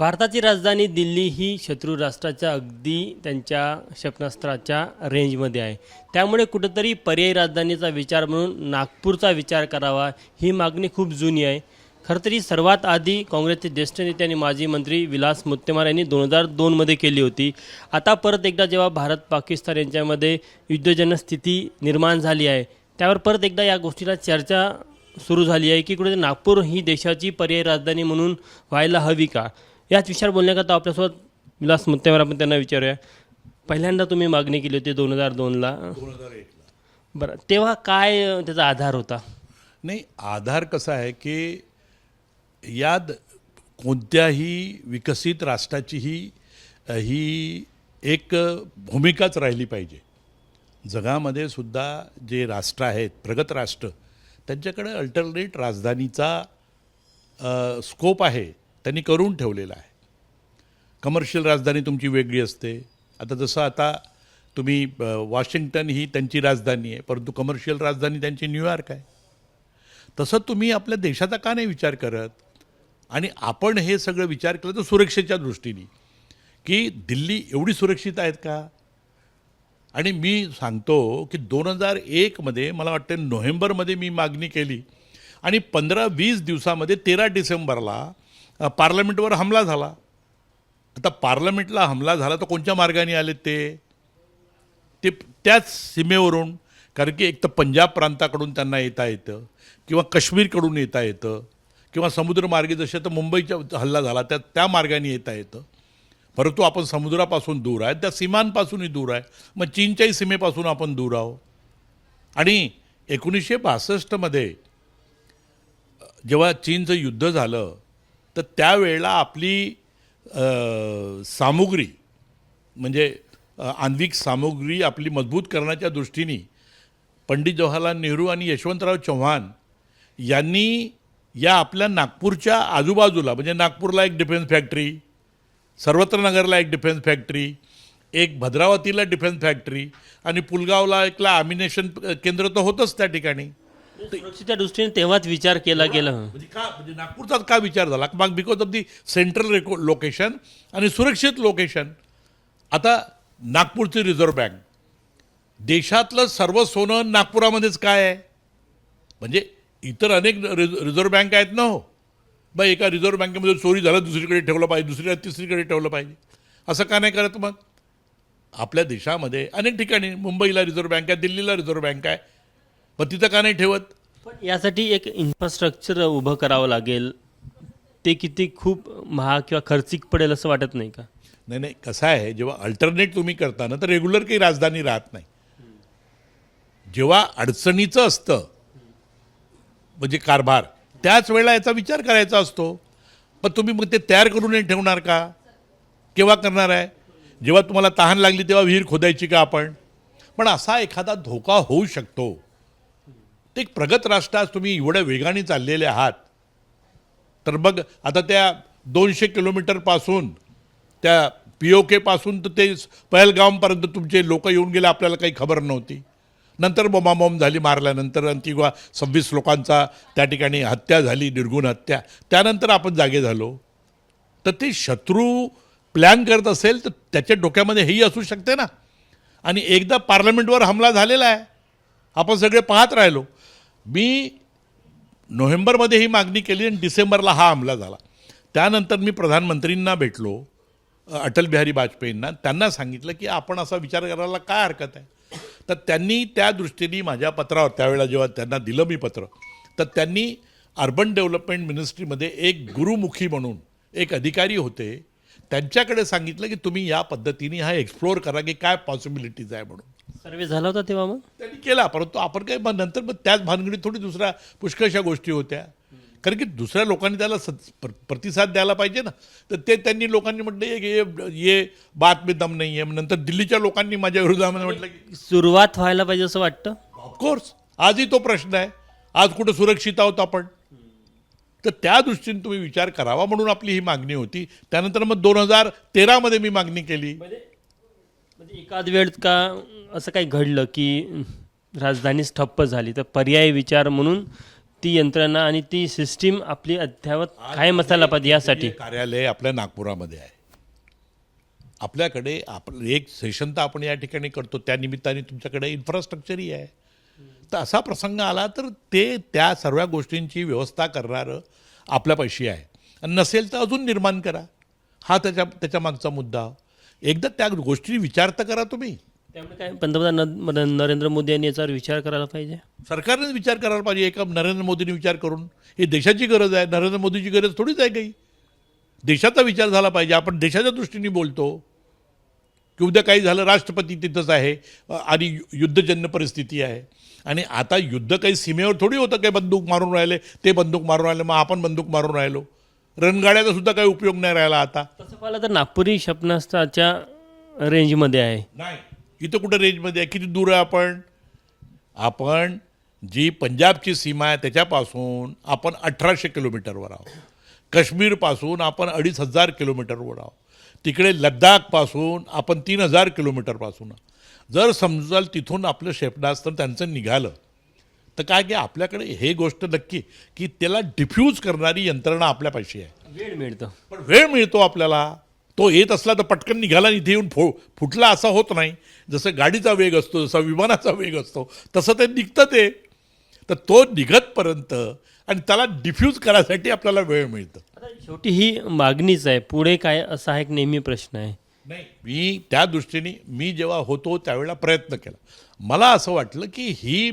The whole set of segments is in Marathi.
भारताची राजधानी दिल्ली ही शत्रू राष्ट्राच्या अगदी त्यांच्या क्षेपणास्त्राच्या रेंजमध्ये आहे. त्यामुळे कुठंतरी पर्यायी राजधानीचा विचार म्हणून नागपूरचा विचार करावा ही मागणी खूप जुनी आहे. खरं तरी सर्वात आधी काँग्रेसचे ज्येष्ठ नेते आणि माजी मंत्री विलास मुत्तेमार यांनी दोन हजार दोनमध्ये केली होती. आता परत एकदा जेव्हा भारत पाकिस्तान यांच्यामध्ये युद्धजन्य स्थिती निर्माण झाली आहे त्यावर परत एकदा या गोष्टीला चर्चा सुरू झाली आहे की कुठे नागपूर ही देशाची पर्यायी राजधानी म्हणून व्हायला हवी का? याच विचार बोलण्याकरता आपल्यासोबत विलास मुत्तेमार आपण त्यांना विचारूया. पहिल्यांदा तुम्ही मागणी केली होती दोन हजार दोनला दोन हजार एकला बरं तेव्हा काय त्याचा आधार होता? नाही आधार कसा आहे की यात कोणत्याही विकसित राष्ट्राची ही ही एक भूमिकाच राहिली पाहिजे. जगामध्ये सुद्धा जे राष्ट्र आहेत प्रगत राष्ट्र त्यांच्याकडे अल्टरनेट राजधानीचा स्कोप आहे. त्यांनी करून ठेवलेला आहे. कमर्शियल राजधानी तुमची वेगळी असते. आता जसं आता तुम्ही वॉशिंग्टन ही त्यांची राजधानी आहे परंतु कमर्शियल राजधानी त्यांची न्यूयॉर्क आहे. तसं तुम्ही आपल्या देशाचा का नाही विचार करत? आणि आपण हे सगळं विचार केलं तर सुरक्षेच्या दृष्टीने. की दिल्ली एवढी सुरक्षित आहेत का? आणि मी सांगतो की दोन हजार एकमध्ये मला वाटतं नोव्हेंबरमध्ये मी मागणी केली. आणि पंधरा वीस दिवसामध्ये तेरा डिसेंबरला पार्लमेंटवर हमला झाला. आता पार्लमेंटला हमला झाला तर कोणत्या मार्गाने आले ते? ते त्याच सीमेवरून कारण की एक तर पंजाब प्रांताकडून त्यांना येता येतं किंवा काश्मीरकडून येता येतं किंवा समुद्रमार्गे जसे तर मुंबईचा हल्ला झाला त्या त्या मार्गाने येता येतं. परंतु आपण समुद्रापासून दूर आहे त्या सीमांपासूनही दूर आहे. मग चीनच्याही सीमेपासून आपण दूर आहोत. आणि एकोणीसशे बासष्टमध्ये जेव्हा चीनचं युद्ध झालं तर त्यावेळेला आपली सामुग्री म्हणजे आण्विक सामुग्री आपली मजबूत करण्याच्या दृष्टीने पंडित जवाहरलाल नेहरू आणि यशवंतराव चव्हाण यांनी या आपल्या नागपूरच्या आजूबाजूला म्हणजे नागपूरला एक डिफेन्स फॅक्टरी सर्वत्र नगरला एक डिफेन्स फॅक्टरी एक भद्रावतीला डिफेन्स फॅक्टरी आणि पुलगावला एकला आमिनेशन केंद्र तर होतंच त्या ठिकाणी. सुरक्षेच्या दृष्टीने तेव्हाच विचार केला गेला. म्हणजे का म्हणजे नागपूरचाच का विचार झाला? मग बिकॉज ऑफ दी सेंट्रल रेको लोकेशन आणि सुरक्षित लोकेशन आता नागपूरची रिझर्व्ह बँक देशातलं सर्व सोनं नागपुरामध्येच काय आहे? म्हणजे इतर अनेक रिझ रिझर्व्ह बँक आहेत ना हो. बा एका रिझर्व्ह बँकेमध्ये चोरी झालं दुसरीकडे ठेवलं पाहिजे दुसऱ्या तिसरीकडे ठेवलं पाहिजे. असं का नाही करत मग? आपल्या देशामध्ये अनेक ठिकाणी मुंबईला रिझर्व्ह बँक आहे दिल्लीला रिझर्व्ह बँक आहे. मग तिथं का नाही ठेवत? पण यासाठी एक इन्फ्रास्ट्रक्चर उभं करावं लागेल. ते किती खूप महाग किंवा खर्चिक पडेल असं वाटत नाही का? नाही नाही कसं आहे जेव्हा अल्टरनेट तुम्ही करता ना तर रेग्युलर काही राजधानी राहत नाही. जेव्हा अडचणीचं असतं म्हणजे कारभार त्याच वेळेला याचा विचार करायचा असतो. पण तुम्ही मग ते तयार करून नाही ठेवणार का? केव्हा करणार आहे? जेव्हा तुम्हाला तहान लागली तेव्हा विहीर खोदायची का आपण? पण असा एखादा धोका होऊ शकतो. एक प्रगत राष्ट्रात तुम्ही एवढ्या वेगाने चाललेले आहात. तर मग आता त्या दोनशे किलोमीटरपासून त्या पी ओ केपासून तर ते पहलगामपर्यंत तुमचे लोक येऊन गेले आपल्याला काही खबर नव्हती. नंतर बोमाबॉम्ब झाली मारल्यानंतर आणि किंवा सव्वीस लोकांचा त्या ठिकाणी हत्या झाली निर्गुण हत्या. त्यानंतर आपण जागे झालो. तर ते शत्रू प्लॅन करत असेल तर त्याच्या डोक्यामध्ये हेही असू शकते ना. आणि एकदा पार्लमेंटवर हमला झालेला आहे. आपण सगळे पाहत राहिलो. मी नोव्हेंबरमध्ये ही मागणी केली आणि डिसेंबरला हा हमला झाला. त्यानंतर मी प्रधानमंत्रींना भेटलो अटल बिहारी वाजपेयींना. त्यांना सांगितलं की आपण असा विचार करायला काय हरकत आहे? तर त्यांनी त्या दृष्टीने माझ्या पत्रावर त्यावेळेला जेव्हा त्यांना दिलं मी पत्र तर त्यांनी अर्बन डेव्हलपमेंट मिनिस्ट्रीमध्ये एक गुरुमुखी म्हणून एक अधिकारी होते त्यांच्याकडे सांगितलं की तुम्ही या पद्धतीने हा एक्सप्लोअर करा की काय पॉसिबिलिटीज आहे म्हणून. सर्वे झाला होता तेव्हा मग? त्यांनी केला परंतु आपण काही मग नंतर मग त्याच भानगडीत थोडी दुसऱ्या पुष्कळशा गोष्टी होत्या. कारण की दुसऱ्या लोकांनी त्याला सत- प्रतिसाद द्यायला पाहिजे ना. तर ते त्यांनी लोकांनी म्हटलं "ये- ये ये बात में दम नाही आहे नंतर दिल्लीच्या लोकांनी माझ्या विरोधामध्ये म्हटलं की सुरुवात व्हायला पाहिजे असं वाटतं? ऑफकोर्स आजही तो प्रश्न आहे. आज कुठं सुरक्षित आहोत आपण? तर त्या दृष्टीने तुम्ही विचार करावा म्हणून आपली ही मागणी होती. त्यानंतर मग दोन हजार तेरामध्ये मी मागणी केली. म्हणजे एखाद वेळ का असं काही घडलं की राजधानीच ठप्प झाली? तर पर्यायी विचार म्हणून ती यंत्रणा आणि ती सिस्टीम आपली अद्यावत कायम असायला पाहिजे यासाठी? कार्यालय आपल्या नागपुरामध्ये आहे. आपल्याकडे आपलं एक सेशन तर आपण या ठिकाणी करतो. त्या निमित्ताने तुमच्याकडे इन्फ्रास्ट्रक्चरही आहे. तर असा प्रसंग आला तर ते त्या सर्व गोष्टींची व्यवस्था करणारं आपल्यापाशी आहे. आणि नसेल तर अजून निर्माण करा. हा त्याच्या त्याच्या मागचा मुद्दा. एकदा त्या गोष्टी विचार तर करा तुम्ही. त्यामुळे काय पंतप्रधान नरेंद्र मोदी यांनी याच्यावर विचार करायला पाहिजे? सरकारने विचार करायला पाहिजे. एका नरेंद्र मोदींनी विचार करून. ही देशाची गरज आहे. नरेंद्र मोदीची गरज थोडीच आहे काही. देशाचा विचार झाला पाहिजे. आपण देशाच्या दृष्टीने बोलतो. की उद्या काही झालं राष्ट्रपती तिथंच आहे आणि युद्धजन्य परिस्थिती आहे. आणि आता युद्ध काही सीमेवर थोडी होतं काही बंदूक मारून राहिले ते बंदूक मारून राहिले मग आपण बंदूक मारून राहिलो. रणगाड्याचा सुद्धा काही उपयोग नाही राहिला आता. तसं पाहिलं तर नागपुरी क्षेपणास्त्राच्या रेंजमध्ये आहे. नाही इथं कुठं रेंजमध्ये आहे? किती दूर आहे आपण? आपण जी पंजाबची सीमा आहे त्याच्यापासून आपण अठराशे किलोमीटरवर आहोत. काश्मीरपासून आपण अडीच हजार किलोमीटरवर आहोत. तिकडे लद्दाखपासून आपण तीन हजार किलोमीटरपासून. जर समजाल तिथून आपलं क्षेपणास्त्र त्यांचं निघालं तर काय की आपल्याकडे हे गोष्ट नक्की की त्याला डिफ्यूज करणारी यंत्रणा आपल्यापाशी आहे. वेळ मिळतं. पण वेळ मिळतो आपल्याला. तो येत असला तर पटकन निघाला इथे येऊन फो फुटला असा होत नाही. जसं गाडीचा वेग असतो जसा विमानाचा वेग असतो तसं ते निघतं ते. तर तो निघतपर्यंत आणि त्याला डिफ्यूज करायसाठी आपल्याला वेळ मिळतं. शेवटी ही मागणीच आहे. पुढे काय? असा हा एक नेहमी प्रश्न आहे. नाही मी त्या दृष्टीने मी जेव्हा होतो त्यावेळेला प्रयत्न केला. मला असं वाटलं की ही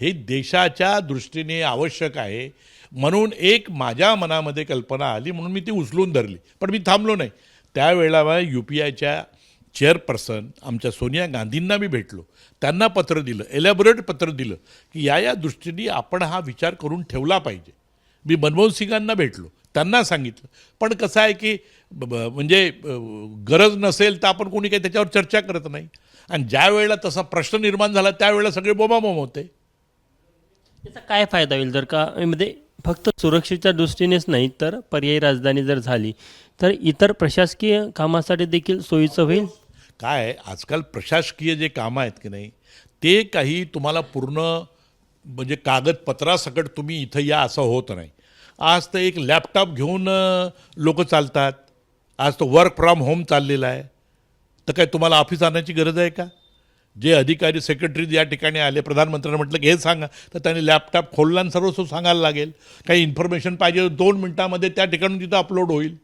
हे देशाच्या दृष्टीने आवश्यक आहे म्हणून एक माझ्या मनामध्ये कल्पना आली म्हणून मी ती उचलून धरली. पण मी थांबलो नाही. त्यावेळेला यू पी आयच्या चेअरपर्सन आमच्या सोनिया गांधींना मी भेटलो. त्यांना पत्र दिलं एलॅबोरेट पत्र दिलं की या या दृष्टीने आपण हा विचार करून ठेवला पाहिजे. मी मनमोहन सिंगांना भेटलो. त्यांना सांगितलं. पण कसं आहे की म्हणजे गरज नसेल तर आपण कोणी काही त्याच्यावर चर्चा करत नाही. आणि ज्या वेळेला तसा प्रश्न निर्माण झाला त्यावेळेला सगळे बोमाबोम होते. याचा काय फायदा होईल? जर का मध्ये फक्त सुरक्षेच्या दृष्टीनेच नाही तर पर्यायी राजधानी जर झाली तर इतर प्रशासकीय कामासाठी देखील सोयीचं होईल? काय आजकाल प्रशासकीय जे कामं आहेत की नाही ते काही तुम्हाला पूर्ण म्हणजे कागदपत्रासकट तुम्ही इथं या असं होत नाही. आज तर एक लॅपटॉप घेऊन लोक चालतात. आज तो वर्क फ्रॉम होम चाललेला आहे. तर काय तुम्हाला ऑफिस आणण्याची गरज आहे का? जे अधिकारी सेक्रेटरी या ठिकाणी आले प्रधानमंत्र्यांना म्हटलं की हे सांगा. तर त्यांनी लॅपटॉप खोलला आणि सर्व सांगायला लागेल. काही इन्फॉर्मेशन पाहिजे तर दोन मिनटामध्ये त्या ठिकाणून तिथं अपलोड होईल.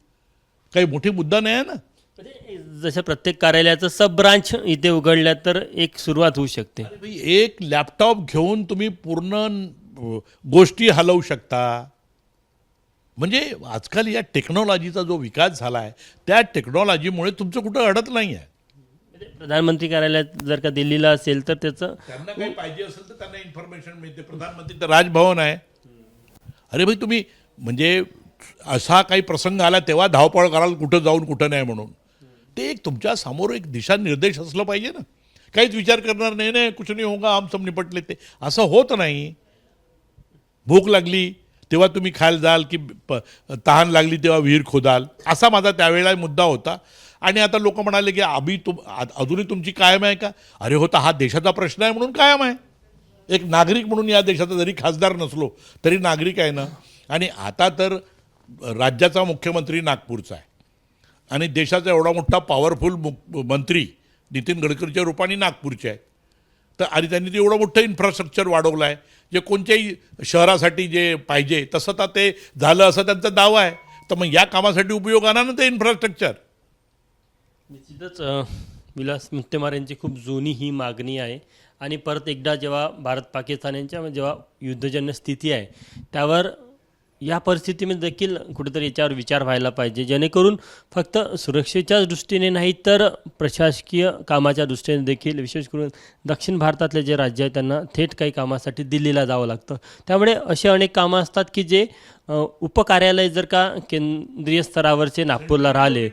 काही मोठी मुद्दा नाही आहे ना? म्हणजे जसं प्रत्येक कार्यालयाचं सब ब्रांच इथे उघडल्या तर एक सुरुवात होऊ शकते. एक लॅपटॉप घेऊन तुम्ही पूर्ण गोष्टी हलवू शकता. म्हणजे आजकाल या टेक्नॉलॉजीचा जो विकास झाला आहे त्या टेक्नॉलॉजीमुळे तुमचं कुठं अडत नाही आहे म्हणजे प्रधानमंत्री कार्यालयात जर का दिल्लीला असेल तर त्याचं त्यांना काही पाहिजे असेल तर त्यांना इन्फॉर्मेशन मिळते. प्रधानमंत्री तर राजभवन आहे. अरे भाई तुम्ही म्हणजे असा काही प्रसंग आला तेव्हा धावपळ कराल कुठं जाऊन कुठं नाही म्हणून. ते एक तुमच्यासमोर एक दिशानिर्देश असलं पाहिजे ना. काहीच विचार करणार नाही नाही कुछ नाही होगा आम सब निपटले ते. असं होत नाही. भूक लागली तेव्हा तुम्ही खायला जाल की प तहान लागली तेव्हा विहीर खोदाल. असा माझा त्यावेळेला मुद्दा होता. आणि आता लोक म्हणाले की आम्ही तुम आ- अजूनही तुमची कायम आहे का? अरे होता हा देशाचा प्रश्न आहे म्हणून कायम आहे. एक नागरिक म्हणून या देशाचा जरी खासदार नसलो तरी नागरिक आहे ना? आणि आता तर राज्याचा मुख्यमंत्री नागपूरचा आहे. आणि देशाचा एवढा मोठा पॉवरफुल मुख मंत्री नितीन गडकरीच्या रूपाने नागपूरचे आहेत. तर आणि त्यांनी ते एवढं मोठं इन्फ्रास्ट्रक्चर वाढवलं आहे जे कोणत्याही शहरासाठी जे पाहिजे तसं तर ते झालं असं त्यांचा दावा आहे. तर मग या कामासाठी उपयोग आणा ना ते इन्फ्रास्ट्रक्चर निश्चितच विलास मुत्तेमार यांची खूप जुनी ही मागणी आहे. आणि परत एकदा जेव्हा भारत पाकिस्तान यांच्या जेव्हा युद्धजन्य स्थिती आहे त्यावर या परिस्थितीमध्ये देखील कुठेतरी याच्यावर विचार व्हायला पाहिजे. जेणेकरून फक्त सुरक्षेच्याच दृष्टीने नाही तर प्रशासकीय कामाच्या दृष्टीने देखील विशेष करून दक्षिण भारतातले जे राज्य आहे त्यांना थेट काही कामासाठी दिल्लीला जावं लागतं. त्यामुळे असे अनेक कामं असतात की जे उपकार्यालय जर का केंद्रीय स्तरावरचे नागपूरला राहिले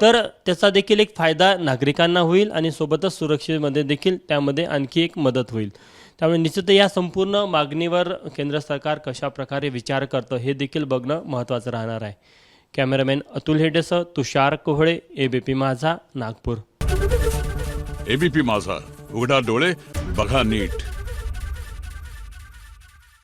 तर त्याचा देखील एक फायदा नागरिकांना होईल आणि सोबतच सुरक्षेमध्ये देखील त्यामध्ये आणखी एक मदत होईल. त्यामुळे निश्चित या संपूर्ण मागणीवर केंद्र सरकार कशा प्रकारे विचार करतं हे देखील बघणं महत्त्वाचं राहणार आहे. कॅमेरामॅन अतुल हेडेसह तुषार कोहळे एबीपी माझा नागपूर. एबीपी माझा. उघडा डोळे बघा नीट.